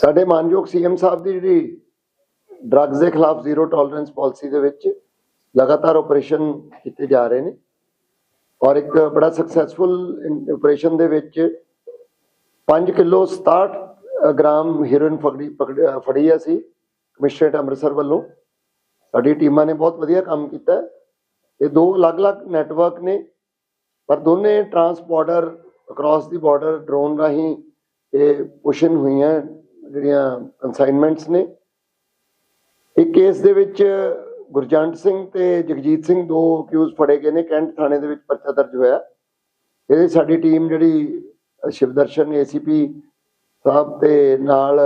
ਸਾਡੇ ਮਾਨਯੋਗ ਸੀਐਮ ਸਾਹਿਬ ਦੀ ਜਿਹੜੀ ਡਰੱਗਸ ਦੇ ਖਿਲਾਫ ਜ਼ੀਰੋ ਟੋਲਰੈਂਸ ਪਾਲਿਸੀ ਦੇ ਵਿੱਚ ਲਗਾਤਾਰ ਆਪਰੇਸ਼ਨ ਕੀਤੇ ਜਾ ਰਹੇ ਨੇ ਔਰ ਇੱਕ ਬੜਾ ਸਕਸੈਸਫੁਲ ਆਪਰੇਸ਼ਨ ਦੇ ਵਿੱਚ 5 ਕਿਲੋ 67 ਗ੍ਰਾਮ ਹੀਰੋਇਨ ਫੜੀ ਪਕੜ- ਫੜੀ ਹੈ ਸੀ ਕਮਿਸ਼ਨਰੇਟ ਅੰਮ੍ਰਿਤਸਰ ਵੱਲੋਂ। ਸਾਡੀ ਟੀਮਾਂ ਨੇ ਬਹੁਤ ਵਧੀਆ ਕੰਮ ਕੀਤਾ ਇਹ ਦੋ ਅਲੱਗ-ਅਲੱਗ ਨੈਟਵਰਕ ਨੇ, ਪਰ ਦੋਨੇ trans transporter across the border drone ਰਾਹੀਂ ਇਹ ਪੁਸ਼ਨ ਹੋਈਆਂ। ਜਿਹੜੀਆਂ ਕਨਸਾਈਨਮੈਂਟਸ ਨੇ ਇੱਕ ਕੇਸ ਦੇ ਵਿੱਚ ਗੁਰਜੰਟ ਸਿੰਘ ਤੇ ਜਗਜੀਤ ਸਿੰਘ ਦੋ ਅਕਿਊਜ਼ ਫੜੇ ਗਏ ਨੇ ਕੈਂਟ ਥਾਣੇ ਦੇ ਵਿੱਚ ਪਰਚਾ ਦਰਜ ਹੋਇਆ। ਇਹਦੇ ਸਾਡੀ ਟੀਮ ਜਿਹੜੀ ਅ, ਸ਼ਿਵਦਰਸ਼ਨ ਏਸੀਪੀ ਸਾਹਿਬ ਤੇ ਨਾਲ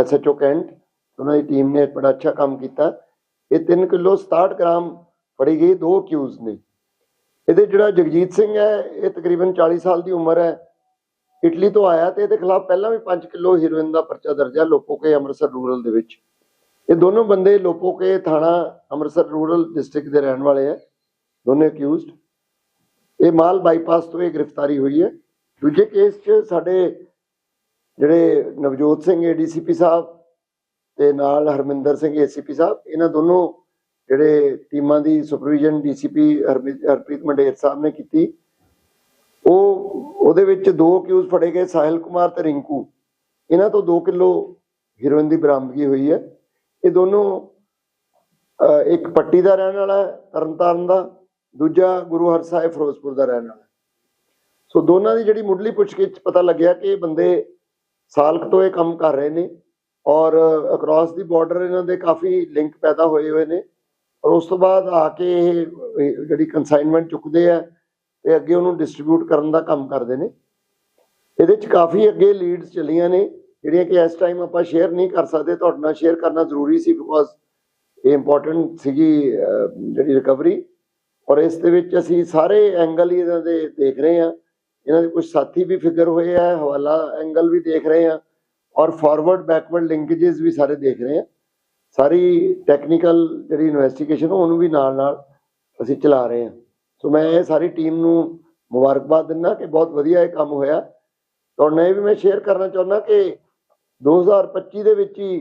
ਐਸਐਚਓ ਕੈਂਟ ਉਹਨਾਂ ਦੀ ਟੀਮ ਨੇ ਬੜਾ ਅੱਛਾ ਕੰਮ ਕੀਤਾ। ਇਹ 3 ਕਿਲੋ 67 ਗ੍ਰਾਮ ਫੜੀ ਗਈ ਦੋ ਅਕਿਊਜ਼ ਨੇ। ਇਹਦੇ ਜਿਹੜਾ ਜਗਜੀਤ ਸਿੰਘ ਹੈ ਇਹ ਤਕਰੀਬਨ 40 ਸਾਲ ਦੀ ਉਮਰ ਹੈ। ਇਟਲੀ ਤੋਂ ਆਇਆ ਤੇ ਇਹਦੇ ਖਿਲਾਫ ਪਹਿਲਾਂ ਵੀ 5 ਕਿਲੋ ਹੀਰੋਇਨ ਦਾ ਪਰਚਾ ਦਰਜ ਹੈ ਲੋਪੋਕੇ ਅੰਮ੍ਰਿਤਸਰ ਰੂਰਲ ਦੇ ਵਿੱਚ। ਇਹ ਦੋਨੋਂ ਬੰਦੇ ਲੋਪੋਕੇ ਥਾਣਾ ਅੰਮ੍ਰਿਤਸਰ ਰੂਰਲ ਡਿਸਟ੍ਰਿਕਟ ਦੇ ਰਹਿਣ ਵਾਲੇ ਹੈ ਦੋਨੇ ਅਕਿਊਜ਼ਡ ਇਹ ਮਾਲ ਬਾਈਪਾਸ ਤੋਂ ਇਹ ਗ੍ਰਿਫਤਾਰੀ ਹੋਈ ਹੈ। ਦੂਜੇ ਕੇਸ 'ਚ ਸਾਡੇ ਜਿਹੜੇ ਨਵਜੋਤ ਸਿੰਘ ਏਡੀਸੀਪੀ ਸਾਹਿਬ ਤੇ ਨਾਲ ਹਰਮਿੰਦਰ ਸਿੰਘ ਏਸੀਪੀ ਸਾਹਿਬ, ਇਹਨਾਂ ਦੋਨੋਂ ਜਿਹੜੇ ਟੀਮਾਂ ਦੀ ਸੁਪਰਵੀਜ਼ਨ ਡੀਸੀਪੀ ਹਰਪ੍ਰੀਤ ਮੰਡੇਰ ਸਾਹਿਬ ਨੇ ਕੀਤੀ। ਉਹ ਉਹਦੇ ਵਿੱਚ ਦੋ ਅਕਿਊਜ਼ ਫੜੇ ਗਏ, ਸਾਹਿਲ ਕੁਮਾਰ ਤੇ ਰਿੰਕੂ। ਇਹਨਾਂ ਤੋਂ 2 ਕਿਲੋ ਹੀਰੋਇਨ ਦੀ ਬਰਾਮਦਗੀ ਹੋਈ ਹੈ। ਇਹ ਦੋਨੋਂ ਇੱਕ ਪੱਟੀ ਦਾ ਰਹਿਣ ਵਾਲਾ ਤਰਨਤਾਰਨ ਦਾ। ਦੂਜਾ ਗੁਰੂ ਹਰ ਸਾਹਿਬ ਫਿਰੋਜ਼ਪੁਰ ਦਾ ਰਹਿਣ ਵਾਲਾ ਸੋ ਦੋਨਾਂ ਦੀ ਜਿਹੜੀ ਮੁੱਢਲੀ ਪੁੱਛਗਿੱਛ ਪਤਾ ਲੱਗਿਆ ਕਿ ਇਹ ਬੰਦੇ ਸਾਲਕ ਤੋਂ ਇਹ ਕੰਮ ਕਰ ਰਹੇ ਨੇ ਔਰ ਅਕ੍ਰੋਸ ਦੀ ਬਾਰਡਰ ਇਹਨਾਂ ਦੇ ਕਾਫੀ ਲਿੰਕ ਪੈਦਾ ਹੋਏ ਹੋਏ ਨੇ। ਔਰ ਉਸ ਤੋਂ ਬਾਅਦ ਆ ਕੇ ਇਹ ਇਹ ਜਿਹੜੀ ਕਨਸਾਈਨਮੈਂਟ ਚੁੱਕਦੇ ਆ ਤੇ ਅੱਗੇ ਉਹਨੂੰ ਡਿਸਟ੍ਰੀਬਿਊਟ ਕਰਨ ਦਾ ਕੰਮ ਕਰਦੇ ਨੇ। ਇਹਦੇ ਚ ਕਾਫੀ ਅੱਗੇ ਲੀਡਸ ਚੱਲੀਆਂ ਨੇ, ਜਿਹੜੀਆਂ ਕਿ ਇਸ ਟਾਈਮ ਆਪਾਂ ਸ਼ੇਅਰ ਨਹੀਂ ਕਰ ਸਕਦੇ। ਤੁਹਾਡੇ ਨਾਲ ਸ਼ੇਅਰ ਕਰਨਾ ਜ਼ਰੂਰੀ ਸੀ ਬਿਕੋਜ਼ ਇਹ ਇੰਪੋਰਟੈਂਟ ਸੀਗੀ ਜਿਹੜੀ ਰਿਕਵਰੀ ਔਰ ਇਸ ਦੇ ਵਿੱਚ ਅਸੀਂ ਸਾਰੇ ਐਂਗਲ ਹੀ ਇਹਨਾਂ ਦੇ ਦੇਖ ਰਹੇ ਹਾਂ। ਇਹਨਾਂ ਦੇ ਕੁਝ ਸਾਥੀ ਵੀ ਫਿਗਰ ਹੋਏ ਆ, ਹਵਾਲਾ ਐਂਗਲ ਵੀ ਦੇਖ ਰਹੇ ਹਾਂ। ਔਰ ਫਾਰਵਰਡ ਬੈਕਵਰਡ ਲਿੰਕੇजेस ਵੀ ਸਾਰੇ ਦੇਖ ਰਹੇ ਹਾਂ। ਸਾਰੀ ਟੈਕਨੀਕਲ ਜਿਹੜੀ ਇਨਵੈਸਟੀਗੇਸ਼ਨ ਉਹਨੂੰ ਵੀ ਨਾਲ ਨਾਲ ਅਸੀਂ ਚਲਾ ਰਹੇ ਹਾਂ। ਸੋ ਮੈਂ ਇਹ ਸਾਰੀ ਟੀਮ ਨੂੰ ਮੁਬਾਰਕਬਾਦ ਦਿੰਦਾ ਕਿ ਬਹੁਤ ਵਧੀਆ ਇਹ ਕੰਮ ਹੋਇਆ। ਤੁਹਾਡੇ ਨਾਲ ਇਹ ਵੀ ਮੈਂ ਸ਼ੇਅਰ ਕਰਨਾ ਚਾਹੁੰਦਾ ਕਿ 2025 ਦੇ ਵਿੱਚ ਹੀ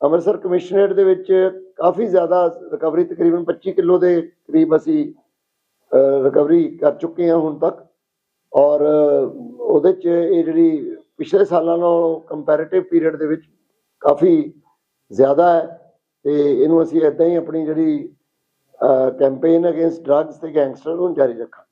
ਅੰਮ੍ਰਿਤਸਰ ਕਮਿਸ਼ਨਰੇਟ ਦੇ ਵਿੱਚ ਕਾਫੀ ਜ਼ਿਆਦਾ ਰਿਕਵਰੀ ਤਕਰੀਬਨ 25 ਕਿਲੋ ਦੇ ਕਰੀਬ ਅਸੀਂ ਰਿਕਵਰੀ ਕਰ ਚੁੱਕੇ ਹਾਂ ਹੁਣ ਤੱਕ। ਔਰ ਉਹਦੇ ਚ ਇਹ ਜਿਹੜੀ ਪਿਛਲੇ ਸਾਲਾਂ ਨਾਲੋਂ ਕੰਪੈਰੀਟਿਵ ਪੀਰੀਅਡ ਦੇ ਵਿੱਚ ਕਾਫੀ ਜ਼ਿਆਦਾ ਹੈ ਤੇ ਇਹਨੂੰ ਅਸੀਂ ਇਦਾਂ ਹੀ ਆਪਣੀ ਜਿਹੜੀ ਕੈਂਪੇਨ ਅਗੇਂਸਟ ਡਰੱਗਸ ਤੇ ਗੈਂਗਸਟਰ ਨੂੰ ਜਾਰੀ ਰੱਖਾਂ